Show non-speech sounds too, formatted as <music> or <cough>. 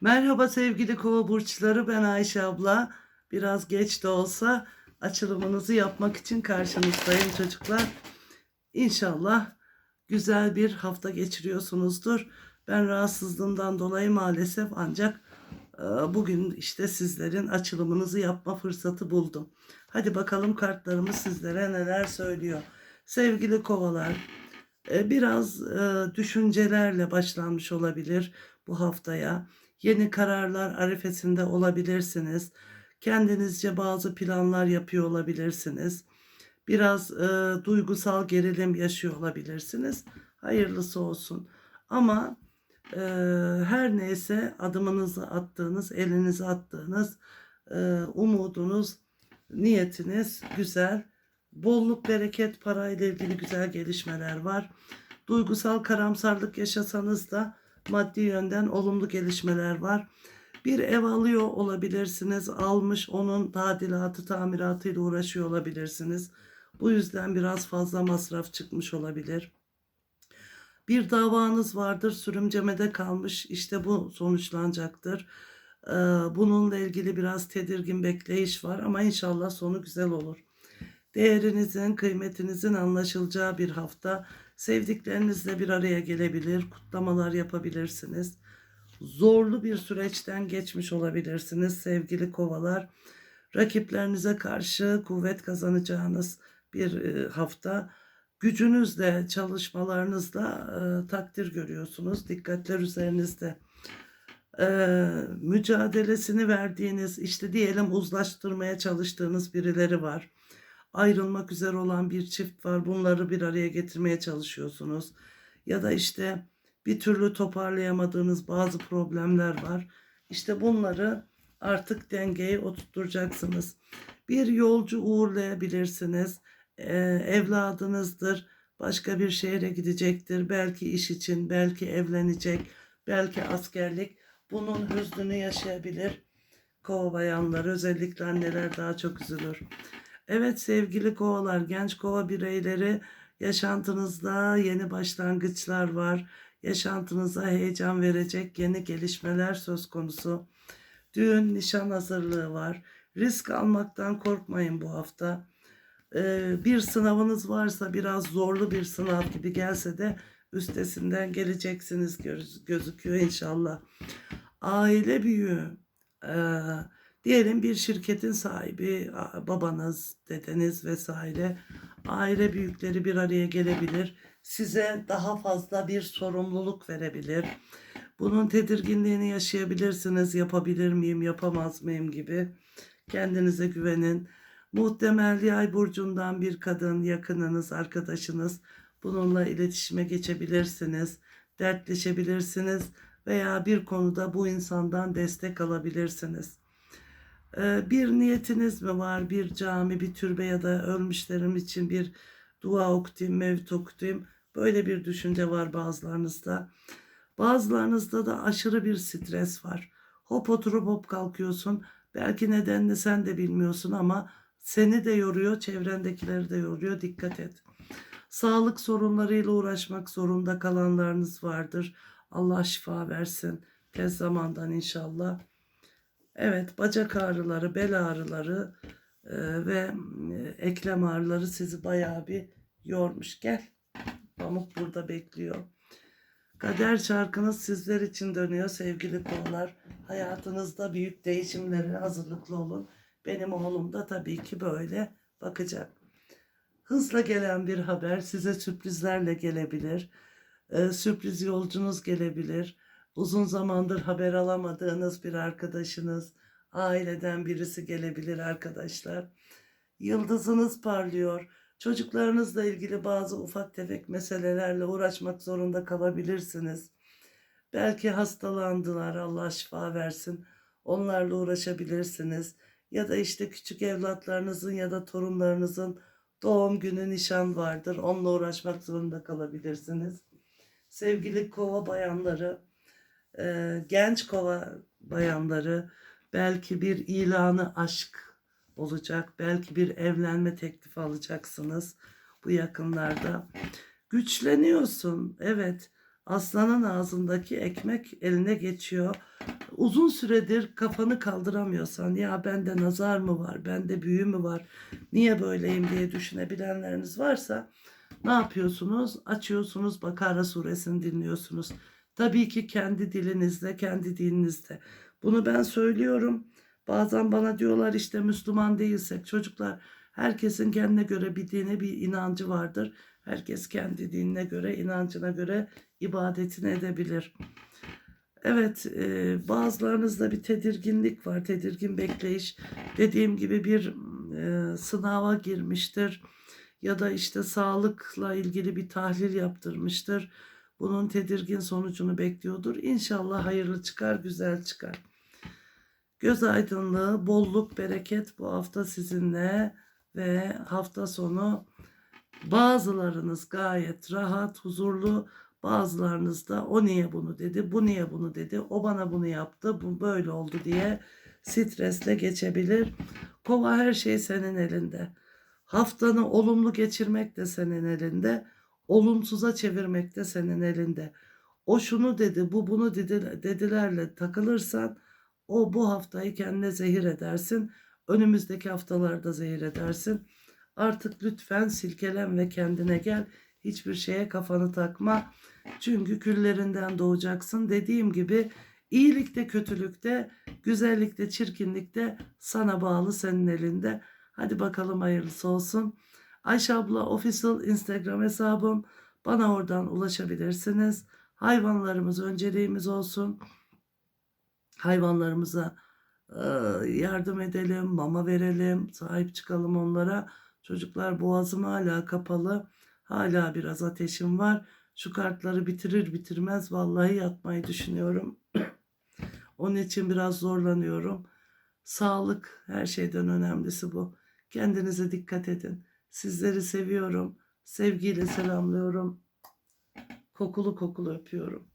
Merhaba sevgili kova burçları ben Ayşe abla. Biraz geç de olsa açılımınızı yapmak için karşınızdayım çocuklar. İnşallah güzel bir hafta geçiriyorsunuzdur. Ben rahatsızlığımdan dolayı maalesef ancak e, bugün işte sizlerin açılımınızı yapma fırsatı buldum. Hadi bakalım kartlarımız sizlere neler söylüyor. Sevgili kovalar, e, biraz e, düşüncelerle başlanmış olabilir bu haftaya. Yeni kararlar arifesinde olabilirsiniz. Kendinizce bazı planlar yapıyor olabilirsiniz. Biraz e, duygusal gerilim yaşıyor olabilirsiniz. Hayırlısı olsun. Ama e, her neyse adımınızı attığınız, elinizi attığınız, e, umudunuz, niyetiniz güzel. Bolluk, bereket, para ile ilgili güzel gelişmeler var. Duygusal karamsarlık yaşasanız da maddi yönden olumlu gelişmeler var. Bir ev alıyor olabilirsiniz. Almış onun tadilatı, tamiratıyla uğraşıyor olabilirsiniz. Bu yüzden biraz fazla masraf çıkmış olabilir. Bir davanız vardır, sürümcemede kalmış. İşte bu sonuçlanacaktır. Ee, Bununla ilgili biraz tedirgin bekleyiş var ama inşallah sonu güzel olur. Değerinizin, kıymetinizin anlaşılacağı bir hafta. Sevdiklerinizle bir araya gelebilir, kutlamalar yapabilirsiniz. Zorlu bir süreçten geçmiş olabilirsiniz sevgili kovalar. Rakiplerinize karşı kuvvet kazanacağınız bir e, hafta. Gücünüzle, çalışmalarınızla e, takdir görüyorsunuz. Dikkatler üzerinizde. E, mücadelesini verdiğiniz, işte diyelim uzlaştırmaya çalıştığınız birileri var ayrılmak üzere olan bir çift var. Bunları bir araya getirmeye çalışıyorsunuz. Ya da işte bir türlü toparlayamadığınız bazı problemler var. İşte bunları artık dengeye oturtacaksınız. Bir yolcu uğurlayabilirsiniz. Ee, evladınızdır. Başka bir şehre gidecektir. Belki iş için, belki evlenecek, belki askerlik. Bunun hüznünü yaşayabilir. Kova bayanları özellikle anneler daha çok üzülür. Evet sevgili kovalar, genç kova bireyleri yaşantınızda yeni başlangıçlar var. Yaşantınıza heyecan verecek yeni gelişmeler söz konusu. Düğün, nişan hazırlığı var. Risk almaktan korkmayın bu hafta. Ee, bir sınavınız varsa biraz zorlu bir sınav gibi gelse de üstesinden geleceksiniz göz- gözüküyor inşallah. Aile büyüğü. Ee, Diyelim bir şirketin sahibi, babanız, dedeniz vesaire aile büyükleri bir araya gelebilir. Size daha fazla bir sorumluluk verebilir. Bunun tedirginliğini yaşayabilirsiniz. Yapabilir miyim, yapamaz mıyım gibi. Kendinize güvenin. Muhtemel yay burcundan bir kadın, yakınınız, arkadaşınız bununla iletişime geçebilirsiniz. Dertleşebilirsiniz veya bir konuda bu insandan destek alabilirsiniz. Ee, bir niyetiniz mi var? Bir cami, bir türbe ya da ölmüşlerim için bir dua okutayım, mevlüt okutayım. Böyle bir düşünce var bazılarınızda. Bazılarınızda da aşırı bir stres var. Hop oturup hop kalkıyorsun. Belki nedenini sen de bilmiyorsun ama seni de yoruyor, çevrendekileri de yoruyor. Dikkat et. Sağlık sorunlarıyla uğraşmak zorunda kalanlarınız vardır. Allah şifa versin. Tez zamandan inşallah. Evet, bacak ağrıları, bel ağrıları e, ve e, eklem ağrıları sizi bayağı bir yormuş. Gel. Pamuk burada bekliyor. Kader şarkınız sizler için dönüyor sevgili konular. Hayatınızda büyük değişimlere hazırlıklı olun. Benim oğlum da tabii ki böyle bakacak. Hızla gelen bir haber size sürprizlerle gelebilir. Ee, sürpriz yolcunuz gelebilir. Uzun zamandır haber alamadığınız bir arkadaşınız, aileden birisi gelebilir arkadaşlar. Yıldızınız parlıyor. Çocuklarınızla ilgili bazı ufak tefek meselelerle uğraşmak zorunda kalabilirsiniz. Belki hastalandılar, Allah şifa versin. Onlarla uğraşabilirsiniz. Ya da işte küçük evlatlarınızın ya da torunlarınızın doğum günü nişan vardır. Onunla uğraşmak zorunda kalabilirsiniz. Sevgili kova bayanları, e, genç kova bayanları belki bir ilanı aşk olacak. Belki bir evlenme teklifi alacaksınız bu yakınlarda. Güçleniyorsun. Evet. Aslanın ağzındaki ekmek eline geçiyor. uzun süredir kafanı kaldıramıyorsan ya bende nazar mı var, bende büyü mü var, niye böyleyim diye düşünebilenleriniz varsa ne yapıyorsunuz? Açıyorsunuz Bakara suresini dinliyorsunuz. Tabii ki kendi dilinizde, kendi dininizde. Bunu ben söylüyorum. Bazen bana diyorlar işte Müslüman değilsek çocuklar herkesin kendine göre bir dini bir inancı vardır. Herkes kendi dinine göre, inancına göre ibadetini edebilir. Evet, e, bazılarınızda bir tedirginlik var, tedirgin bekleyiş. Dediğim gibi bir e, sınava girmiştir ya da işte sağlıkla ilgili bir tahlil yaptırmıştır. Bunun tedirgin sonucunu bekliyordur. İnşallah hayırlı çıkar, güzel çıkar. Göz aydınlığı, bolluk, bereket bu hafta sizinle ve hafta sonu bazılarınız gayet rahat, huzurlu, bazılarınız da o niye bunu dedi, bu niye bunu dedi, o bana bunu yaptı, bu böyle oldu diye stresle geçebilir. Kova her şey senin elinde. Haftanı olumlu geçirmek de senin elinde, olumsuza çevirmek de senin elinde. O şunu dedi, bu bunu dedi, dedilerle takılırsan o bu haftayı kendine zehir edersin. Önümüzdeki haftalarda zehir edersin. Artık lütfen silkelen ve kendine gel. Hiçbir şeye kafanı takma. Çünkü küllerinden doğacaksın. Dediğim gibi iyilikte, kötülükte, güzellikte, çirkinlikte sana bağlı senin elinde. Hadi bakalım hayırlısı olsun. Ayşe abla official Instagram hesabım. Bana oradan ulaşabilirsiniz. Hayvanlarımız önceliğimiz olsun. Hayvanlarımıza e, yardım edelim, mama verelim, sahip çıkalım onlara. Çocuklar boğazım hala kapalı. Hala biraz ateşim var. Şu kartları bitirir bitirmez vallahi yatmayı düşünüyorum. <clears throat> Onun için biraz zorlanıyorum. Sağlık her şeyden önemlisi bu. Kendinize dikkat edin. Sizleri seviyorum. Sevgiyle selamlıyorum. Kokulu kokulu öpüyorum.